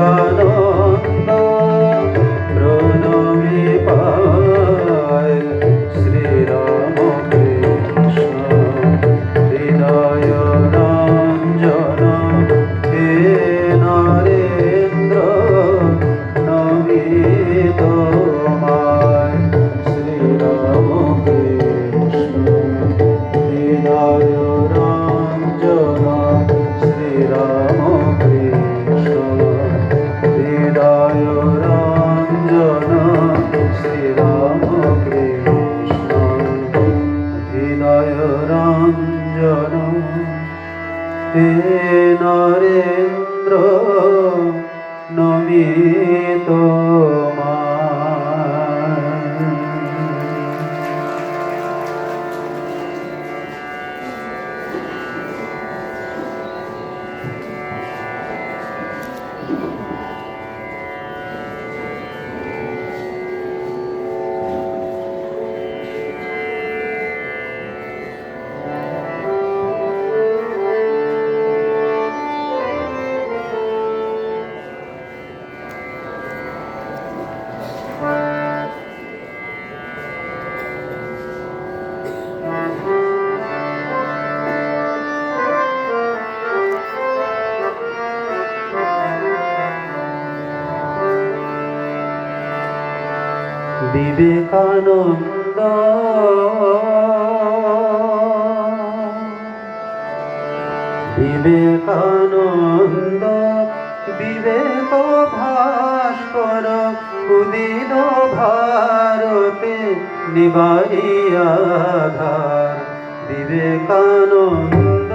বিবেকানন্দ শ্রীরাম কৃষ্ণ হৃদয় রঞ্জন হে নরেন্দ্র নমিত বিবেকানন্দ। বিবেকানন্দ বিবেক ভাস্কর উদিত ভারতে নিবাইয়াধার বিবেকানন্দ।